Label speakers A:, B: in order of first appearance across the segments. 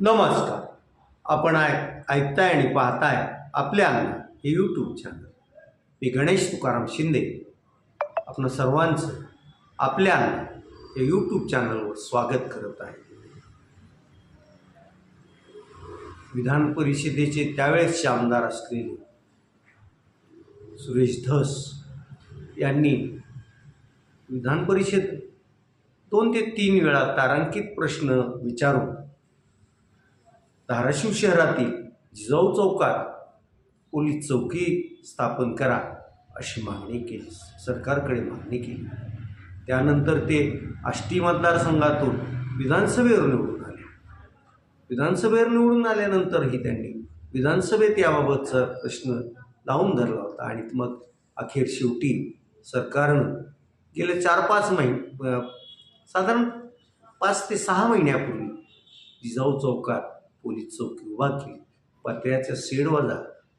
A: नमस्कार. आपण आय ऐकताय आणि पाहताय आपल्या अन्न हे यूट्यूब चॅनल मी गणेश तुकाराम शिंदे. आपण सर्वांचं आपल्या अन्न हे यूट्यूब चॅनलवर स्वागत करत आहे. विधान परिषदेचे त्यावेळेसचे आमदार असलेले सुरेश धस यांनी विधान परिषद दोन ते तीन वेळा तारांकित प्रश्न विचारून धाराशिव शहरातील जिजाऊ चौकात पोलीस चौकी स्थापन करा अशी मागणी केली. सरकारकडे मागणी केली. त्यानंतर ते आष्टी मतदारसंघातून विधानसभेवर निवडून आले. विधानसभेवर निवडून आल्यानंतरही त्यांनी विधानसभेत याबाबतचा प्रश्न लावून धरला होता आणि मग अखेर शेवटी सरकारनं गेले चार पाच महिने साधारण पाच ते सहा महिन्यापूर्वी जिजाऊ चौकात पोलीस चौकी उभा केली. पत्र्याच्या शेडवाला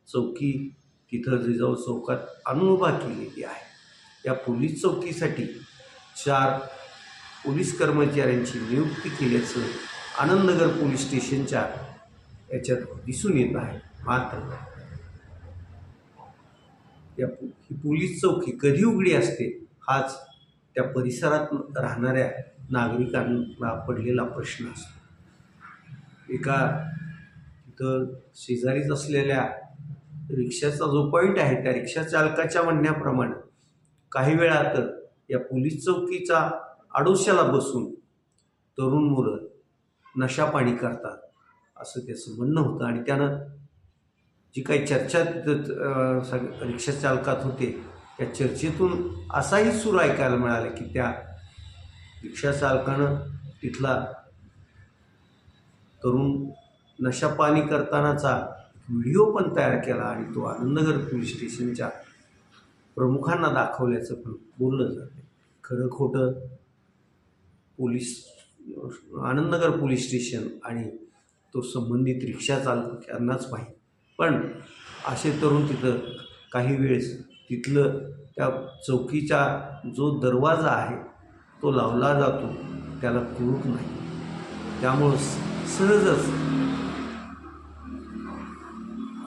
A: चौकी तिथं जिजाऊ चौकात आणून उभा केलेली आहे. या पोलीस चौकीसाठी चार पोलीस कर्मचाऱ्यांची नियुक्ती केल्याचं आनंदनगर पोलीस स्टेशनच्या याच्यात दिसून येत आहे. मात्र या ही पोलीस चौकी कधी उघडी असते हाच त्या परिसरात राहणाऱ्या नागरिकांना पडलेला प्रश्न असतो. एका तिथं शेजारीच असलेल्या रिक्षाचा जो पॉईंट आहे त्या रिक्षा चालकाच्या म्हणण्याप्रमाणे काही वेळा तर या पोलीस चौकीचा आडोशाला बसून तरुण मुलं नशापाणी करतात असं त्याचं म्हणणं होतं. आणि त्यानं जी काही चर्चा तिथं सग रिक्षा चालकात होते त्या चर्चेतून असाही सूर ऐकायला मिळाला की त्या रिक्षा चालकानं तिथला तरुण नशापाणी करतानाचा व्हिडिओ पण तयार केला आणि तो आनंदनगर पोलीस स्टेशनच्या प्रमुखांना दाखवल्याचं पण बोललं जातं. खरं खोटं पोलीस आनंदनगर पोलीस स्टेशन आणि तो संबंधित रिक्षा चालक यांनाच माहीत. पण असे तरुण तिथं काही वेळेस तिथलं त्या चौकीचा जो दरवाजा आहे तो लावला जातो त्याला कुलूप नाही. त्यामुळं सहजच.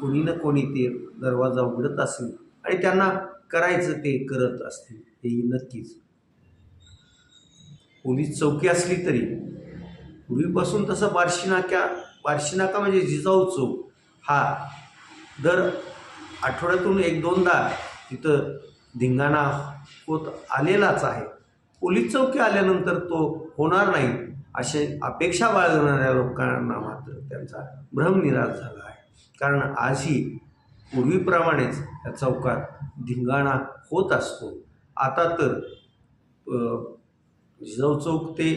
A: कोणी ना कोणी ते दरवाजा उघडत असेल आणि त्यांना करायचं ते करत असतील हेही नक्कीच. पोलीस चौकी असली तरी पूर्वीपासून तसं बार्शीनाक्या बार्शीनाका म्हणजे जिजाऊ चौक हा दर आठवड्यातून एक दोनदा तिथं धिंगाणा होत आलेलाच आहे. पोलीस चौकी आल्यानंतर तो होणार नाही. असे अपेक्षा बाळगणाऱ्या लोकांना मात्र त्यांचा भ्रमनिराश झाला आहे. कारण आजही पूर्वीप्रमाणेच या चौकात धिंगाणा होत असतो. आता तर जिजाऊ चौक ते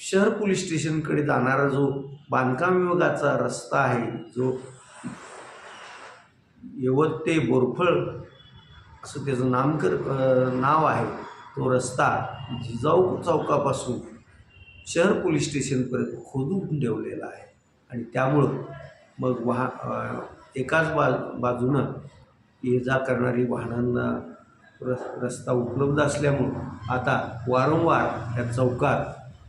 A: शहर पोलीस स्टेशनकडे जाणारा जो बांधकाम विभागाचा रस्ता आहे जो यवत ते बोरफळ असं त्याचं नामकर नाव आहे तो रस्ता जिजाऊ चौकापासून शहर पोलीस स्टेशनपर्यंत खोदून ठेवलेला आहे. आणि त्यामुळं मग वाह एकाच बा बाजूनं ये जा करणारी वाहनांना रस रस्ता उपलब्ध असल्यामुळं आता वारंवार या चौकात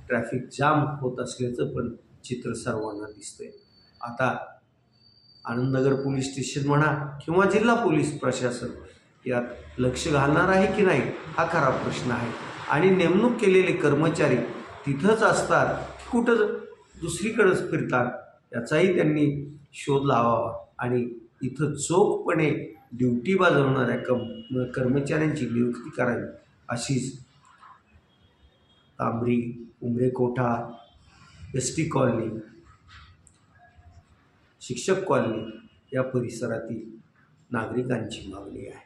A: ट्रॅफिक जाम होत असल्याचं पण चित्र सर्वांना दिसतंय. आता आनंदनगर पोलीस स्टेशन म्हणा किंवा जिल्हा पोलीस प्रशासन यात लक्ष घालणार आहे की नाही हा खरा प्रश्न आहे. आणि नेमणूक केलेले कर्मचारी तिथंच असतात कुठं दुसरीकडंच फिरतात याचाही त्यांनी शोध लावावा. आणि इथं चोखपणे ड्युटी बजावणाऱ्या कम कर्मचाऱ्यांची नियुक्ती करावी अशीच तांबरी उमरे कोठा एस टी कॉलनी शिक्षक कॉलनी या परिसरातील नागरिकांची मागणी आहे.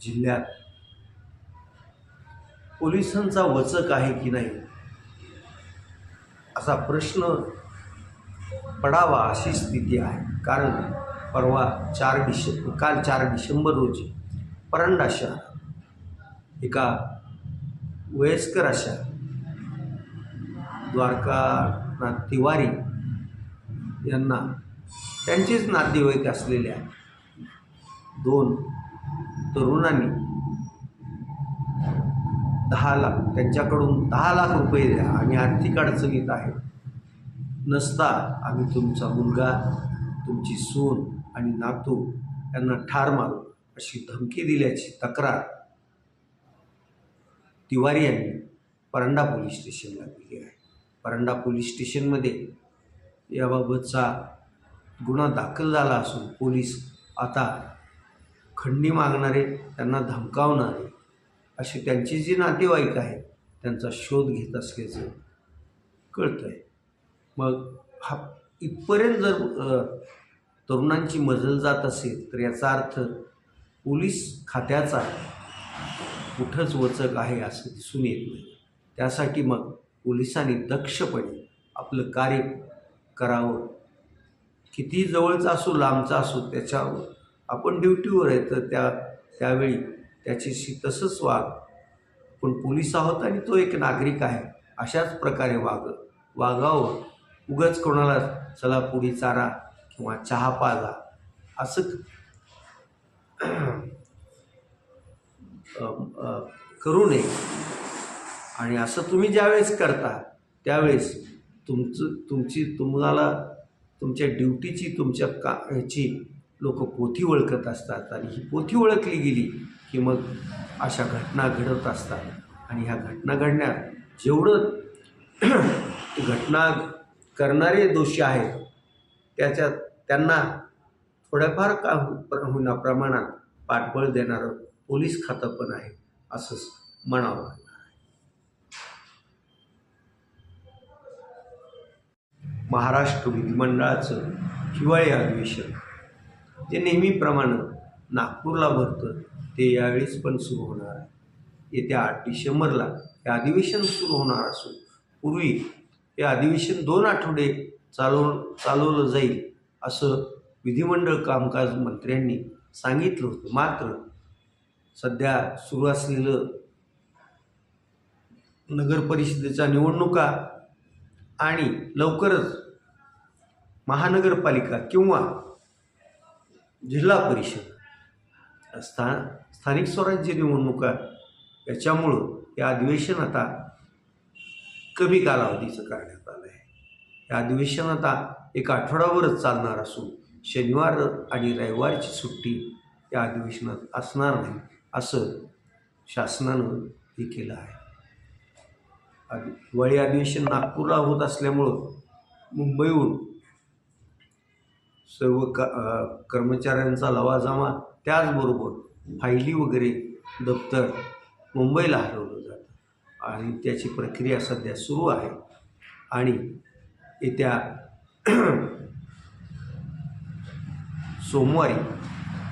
A: जिल्ह्यात. पोलिसांचा वचक आहे की नाही? असा प्रश्न पडावा अशी स्थिती आहे. कारण परवा चार डिसें काल चार डिसेंबर रोजी परंडा शहर एका वयस्कर अशा द्वारकानाथ तिवारी यांना त्यांचेच नातेवाईक असलेल्या दोन तरुणांनी दहा लाख त्यांच्याकडून दहा लाख रुपये द्या आम्ही आर्थिक अडचणीत आहे. नसता आम्ही तुमचा मुलगा तुमची सून आणि नातू यांना ठार मारू अशी धमकी दिल्याची तक्रार तिवारी यांनी परंडा पोलीस स्टेशनला दिली आहे. परंडा पोलीस स्टेशनमध्ये याबाबतचा गुन्हा दाखल झाला असून पोलीस आता खंडी मागणारे त्यांना धमकावणारे असे त्यांची जी नातेवाईक आहेत त्यांचा शोध घेत असल्याचं कळतं आहे मग हा इथपर्यंत जर तरुणांची मजल जात असेल तर याचा अर्थ पोलीस खात्याचा कुठंच वचक आहे असं दिसून येत नाही. त्यासाठी मग पोलिसांनी दक्षपणे आपलं कार्य करावं. किती जवळचा असो लांबचा असो त्याच्यावर आपण ड्युटीवर आहे तर त्या त्यावेळी त्याच्याशी तसंच वाग पण पोलीस आहोत आणि तो एक नागरिक आहे अशाच प्रकारे वाग वागावं. उगाच कोणाला चला पुढे चारा किंवा चहा पाजा. असं करू नये. आणि असं तुम्ही ज्यावेळेस करता त्यावेळेस तुमचं तुमची तुम्हाला तुमच्या ड्युटीची तुमच्या का ह्याची लोक पोथी ओळखत असतात आणि ही पोथी ओळखली गेली की मग अशा घटना घडत असतात. आणि ह्या घटना घडण्यात जेवढं घटना करणारे दोषी आहेत त्याच्यात त्यांना थोड्याफार का हो- होईना प्रमाणात पाठबळ देणारं पोलीस खातं पण आहे असंच म्हणावं महाराष्ट्र विधिमंडळाचं हिवाळी अधिवेशन. जे नेहमीप्रमाणे नागपूरला भरतं ते यावेळेस पण सुरू होणार आहे. येत्या आठ डिसेंबरला हे अधिवेशन सुरू होणार असून पूर्वी हे अधिवेशन दोन आठवडे चालव चालवलं जाईल असं विधिमंडळ कामकाज मंत्र्यांनी सांगितलं होतं. मात्र सध्या सुरू असलेलं नगरपरिषदेच्या निवडणुका आणि लवकरच महानगरपालिका किंवा जिल्हा परिषद. स्था स्थानिक स्वराज्य निवडणुका याच्यामुळं हे अधिवेशन आता कमी कालावधीचं करण्यात आलं आहे. हे अधिवेशन आता एक आठवडाभरच चालणार असून शनिवार आणि रविवारची सुट्टी या अधिवेशनात असणार नाही असं शासनानं हे केलं आहे. हिवाळी अधिवेशन नागपूरला होत असल्यामुळं मुंबईहून सर्व क कर्मचाऱ्यांचा लवाजमा त्याचबरोबर फायली वगैरे दप्तर मुंबईला हलवलं जातं. आणि त्याची प्रक्रिया सध्या सुरू आहे. आणि येत्या सोमवारी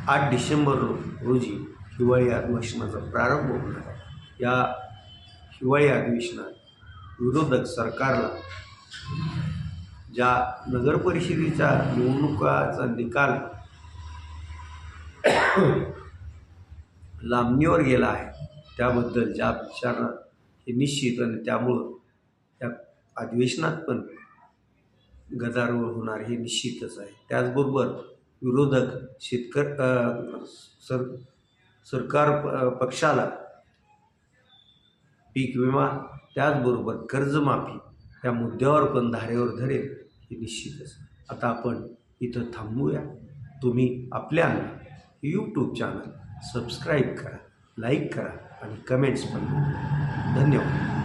A: आठ डिसेंबर रो- रोजी हिवाळी अधिवेशनाचा प्रारंभ होणार आहे. या हिवाळी अधिवेशनात विरोधक सरकारला ज्या नगरपरिषदेचा निवडणुकाचा निकाल लांबणीवर गेला आहे त्याबद्दल ज्या विचारणा हे निश्चित आणि त्यामुळं त्या अधिवेशनात पण गदारोळ होणार हे निश्चितच आहे. त्याचबरोबर विरोधक शेतकर सर सरकार प- पक्षाला पीक विमा त्याचबरोबर कर्जमाफी या मुद्द्यावर पण धारेवर धरेल हे निश्चितच. आता आपण इथं थांबूया. तुम्ही आपल्या यूट्यूब चॅनल सबस्क्राईब करा लाईक करा आणि कमेंट्स पण धन्यवाद.